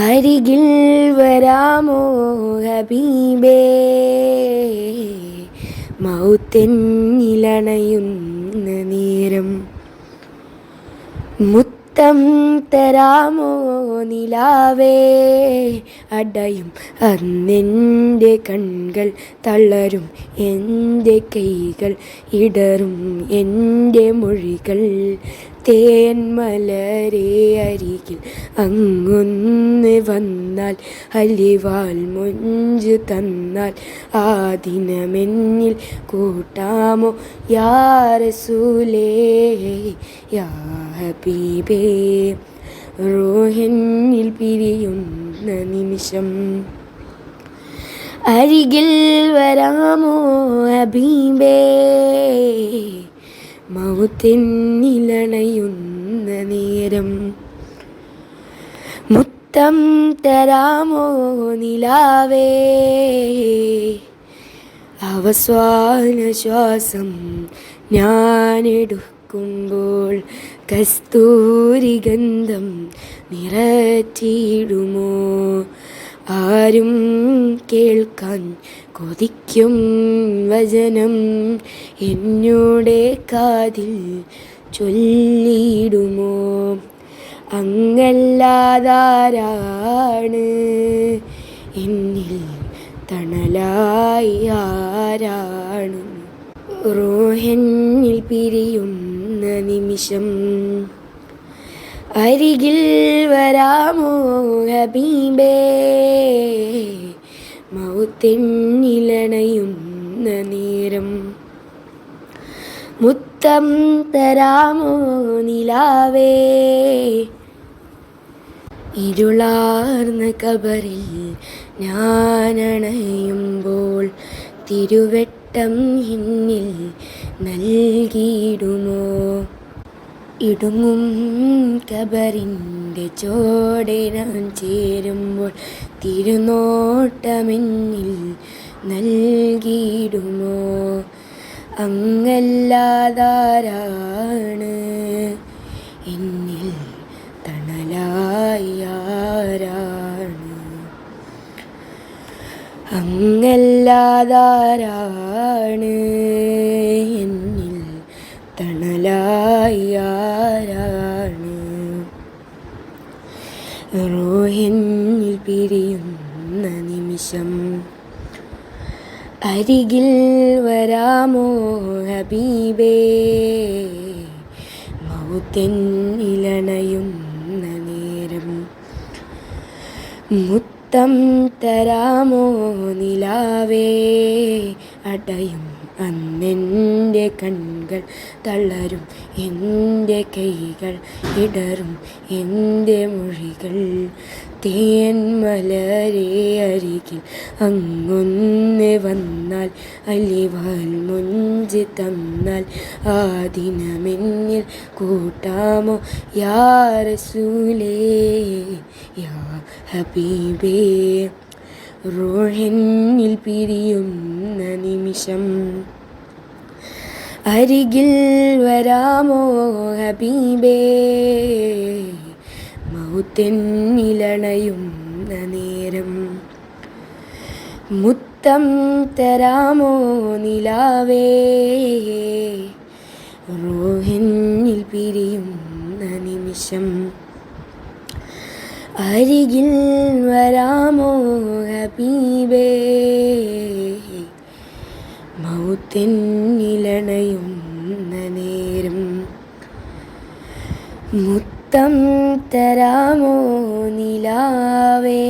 അരികിൽ വരാമോ ഹബീബേ? മൗത്തെന്നിലണയുന്ന നേരം മുത്തം തരാമോ നിലാവേ? അടയും അന്നെന്റെ കൺകൾ തളരും എന്റെ കൈകൾ ഇടറും എന്റെ മൊഴികൾ തേന്മലരെ അരികിൽ അങ്ങൊന്ന് വന്നാൽ അലിവാൽ മുഞ്ച് തന്നാൽ ആ ദിനമെന്നിൽ കൂട്ടാമോ? യാസൂലേ യാ ഹബീബേ റോഹനിൽ പിരിയുന്ന നിമിഷം അരികിൽ വരാമോ ഹബീബേ? മൗത്തിനിലണയുന്ന നേരം. മുത്തം തരാമോ നിലാവേ? അവസാന ശ്വാസം ഞാനെടുക്കുമ്പോൾ കസ്തൂരി ഗന്ധം നിറച്ചിടുമോ? ആരും കേൾക്കാൻ കൊതിക്കും വചനം. എന്നോടെ കാതിൽ ചൊല്ലിയിടുമോ? അങ്ങല്ലാതാരാണ്? എന്നിൽ തണലായി ആരാണ്? റോഹനിൽ പിരിയുന്ന നിമിഷം അരികിൽ വരാമോ ഹബീബേ? മൗത്തെന്നിലണയുന്ന നേരം മുത്തം തരാമോ നിലാവേ? ഇരുളാർന്ന കബറിൽ ഞാനണയുമ്പോൾ തിരുവെട്ടം എന്നിൽ നൽകിയിടുമോ? ഇടുങ്ങും കബറിന്റെ ചോടെ ഞാൻ ചേരുമ്പോൾ തിരുനോട്ടമെന്നിൽ നൽകിയിടുമോ? അങ്ങല്ലാതാരാണ്? എന്നിൽ തണലായി ആരാണ്? അങ്ങല്ലാതാരാണ്? എന്നിൽ തണലായി റോഹിന്നിൽ പിരിയുന്ന നിമിഷം അരികിൽ വരാമോ ഹബീബേ? മൗത്തെന്നിലണയുന്ന നേരം മുത്തം തരാമോ നിലാവേ? അടയും അന്നെന്റെ കൺകൾ തളരും എന്റെ കൈകൾ ഇടറും എന്റെ മൊഴികൾ തേൻമലരെ അരികിൽ. അങ്ങൊന്ന് വന്നാൽ അലിവാൽ മുഞ്ചി തന്നാൽ ആ ദിനമെന്നിൽ കൂട്ടാമോ? യാ റസൂലേ യാ ഹബീബേ റോഹനിൽ പിരിയുന്ന നിമിഷം അരികിൽ വരാമോ ഹബീബേ? മൗത്തെന്നിലണയുന്ന നേരം മുത്തം തരാമോ നിലാവേ? റോഹിൽ പിരിയുന്ന നിമിഷം അരികിൽ വരാമോ പീവേ മൗത്തിനിലണയുന്ന നേരം മുത്തം തരാമോ നിലാവേ.